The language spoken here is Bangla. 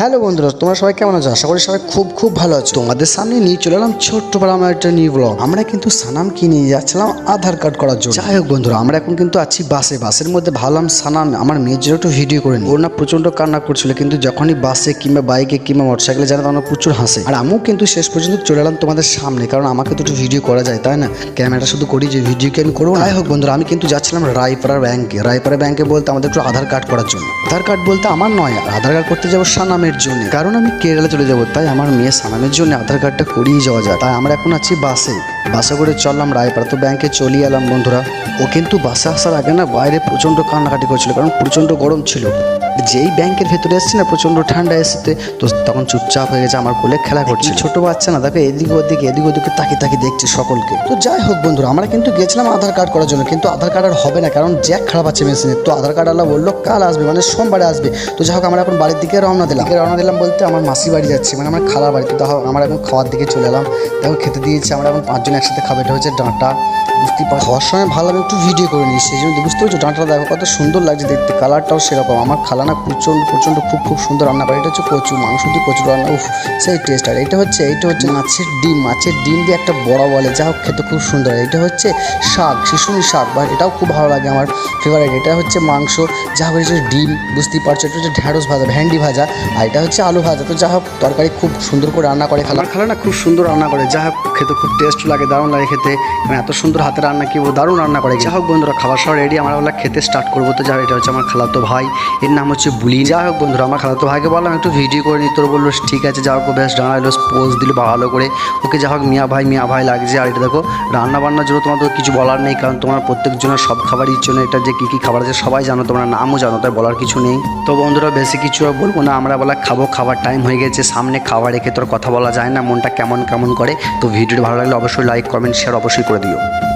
হ্যালো বন্ধুরা, তোমরা সবাই কেমন আছো? আশা করি সবাই খুব খুব ভালো আছো। তোমাদের সামনে নিয়ে চলে এলাম ছোট্ট আমার একটা নিউ ব্লগ আমরা কিন্তু সানামকে নিয়ে যাচ্ছিলাম আধার কার্ড করার জন্য। যাই হোক বন্ধুরা, আমরা এখন কিন্তু আছি বাসে। বাসের মধ্যে ভাবলাম, সানাম, আমার মেয়ের একটু ভিডিও করে ওর না প্রচণ্ড কান্না করছিল, কিন্তু যখনই বাসে কিংবা বাইকে কিংবা মোটরসাইকেলে জানা তখন প্রচুর হাসে। আর আমিও কিন্তু শেষ পর্যন্ত চলে এলাম তোমাদের সামনে, কারণ আমাকে তো একটু ভিডিও করা যায়, তাই না? ক্যামেরা শুধু করি, যে ভিডিও কি আমি করব? যাই হোক বন্ধুরা, আমি কিন্তু যাচ্ছিলাম রায়পাড়া ব্যাংকে রায়পাড়া ব্যাংকে বলতে আমাদের একটু আধার কার্ড করার জন্য। আধার কার্ড বলতে আমার নয় আধার কার্ড করতে যাব সানামের জন্য। কারণ আমি কেরালা চলে যাব, তাই আমার মেয়ে সানামের জন্য আধার কার্ডটা করিয়ে যাওয়া যায়। তাই আমরা এখন আছি বাসে। বাসে করে চললাম রায়পাড়া। তো ব্যাংকে চলিয়ে এলাম বন্ধুরা। ও কিন্তু বাসে আসার আগে না বাইরে প্রচণ্ড কান্নাকাটি করছিল, কারণ প্রচণ্ড গরম ছিল। যেই ব্যাংকের ভেতরে এসেছি না প্রচণ্ড ঠান্ডা এসেছে তো তখন চুপচাপ হয়ে গেছে আমার কোলে খেলা করছে ছোট বাচ্চা না দেখো এদিক ওদিকে এদিক ওদিকে তাকি তাকি দেখছে সকলকে। তো যাই হোক বন্ধুরা আমরা কিন্তু গেছিলাম আধার কার্ড করার জন্য কিন্তু আধার কার্ড আর হবে না কারণ জ্যাক খারাপ আছে মেশিনে। তো আধার কার্ড আলা বলল কাল আসবে মানে সোমবারে আসবে। তো যাই হোক আমরা এখন বাড়ির দিকে রওনা দিলাম। রওনা দিলাম বলতে আমার মাসি বাড়ি যাচ্ছি মানে আমার খালার বাড়িতে তো আমরা এখন খাওয়ার দিকে চলে এলাম। দেখো খেতে দিয়েছি আমরা এখন পাঁচজন একসাথে খাব এটা হচ্ছে ডাঁটা। বুঝতে পার খাওয়ার সময় ভালো আমি একটু ভিডিও করে নিই। সেই জন্য বুঝতে পারছ ডাঁটাটা দেখো কত সুন্দর লাগছে দেখতে কালারটাও সেরকম। আমার খালানা প্রচণ্ড প্রচণ্ড, খুব খুব সুন্দর রান্না করে এটা হচ্ছে কচু মাংস দিয়ে কচু রান্না, উফ, সেই টেস্ট আর। এটা হচ্ছে, এইটা হচ্ছে মাছের ডিম। মাছের ডিম দিয়ে একটা বড়া বলে, যা হোক খেতে খুব সুন্দর এটা হচ্ছে শাক শিশুনি শাক, বা এটাও খুব ভালো লাগে আমার ফেভারিট এটা হচ্ছে মাংস, যা হোক, এটা হচ্ছে ডিম, বুঝতেই পারছ। এটা হচ্ছে ঢ্যাঁড়স ভাজা, ভেন্ডি ভাজা, আর এটা হচ্ছে আলু ভাজা। তো যা হোক, তরকারি খুব সুন্দর করে রান্না করে, খালা। খালা না খুব সুন্দর রান্না করে, যা হোক খেতে খুব টেস্ট লাগে, দারুণ লাগে খেতে। মানে এত সুন্দর হাতে রান্না, কি দারুণ রান্না করে। যা হোক বন্ধুরা, খাবার সব রেডি আমরা খেতে স্টার্ট করব। তো যা, এটা হচ্ছে আমার খালাতো ভাই। এর নাম হচ্ছে বুলি যা হোক বন্ধুরা, আমার খালাতো ভাইকে বললাম, একটু ভিডিও করে নিই তোর বলল, ঠিক আছে যা হোক বেশ দাঁড়াল পোজ দিল ভালো করে। ওকে যা হোক, মিয়া ভাই মিয়া ভাই লাগছে। আর এটা দেখো রান্না বান্নার জন্য তোমার তো কিছু বলার নেই, কারণ তোমার প্রত্যেকজনের সব খাবারই জন্য এটা যে কী কী খাবার আছে, সবাই জানো, তোমরা নামও জানো, তাই বলার কিছু নেই। তো বন্ধুরা, বেশি কিছু আর বলব না, আমরা বলা খাব, খাবার টাইম হয়ে গেছে, সামনে খাবার রেখে তোর কথা বলা যায় না, মনটা কেমন কেমন করে। তো ভিডিওটি ভালো লাগলে অবশ্যই লাইক কমেন্ট শেয়ার অবশ্যই করে দিও।